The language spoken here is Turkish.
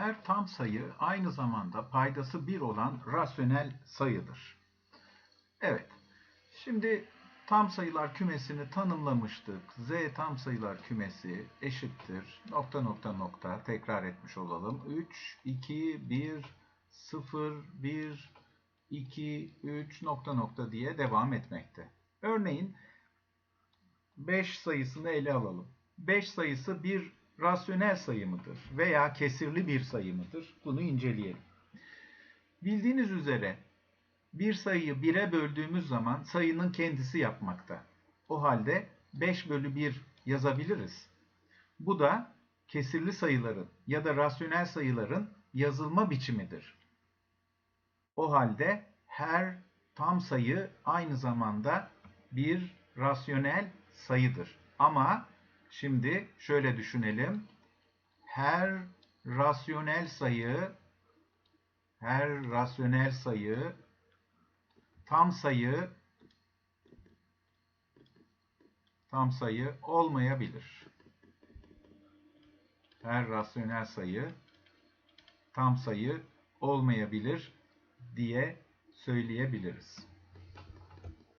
Her tam sayı aynı zamanda paydası 1 olan rasyonel sayıdır. Evet. Şimdi tam sayılar kümesini tanımlamıştık. Z tam sayılar kümesi eşittir. Nokta nokta nokta tekrar etmiş olalım. 3, 2, 1, 0, 1, 2, 3 nokta nokta diye devam etmekte. Örneğin 5 sayısını ele alalım. 5 sayısı bir rasyonel sayı mıdır veya kesirli bir sayı mıdır? Bunu inceleyelim. Bildiğiniz üzere bir sayıyı 1'e böldüğümüz zaman sayının kendisi yapmakta. O halde 5 bölü 1 yazabiliriz. Bu da kesirli sayıların ya da rasyonel sayıların yazılma biçimidir. O halde her tam sayı aynı zamanda bir rasyonel sayıdır. Ama şimdi şöyle düşünelim. Her rasyonel sayı her rasyonel sayı tam sayı tam sayı olmayabilir. Her rasyonel sayı tam sayı olmayabilir diye söyleyebiliriz.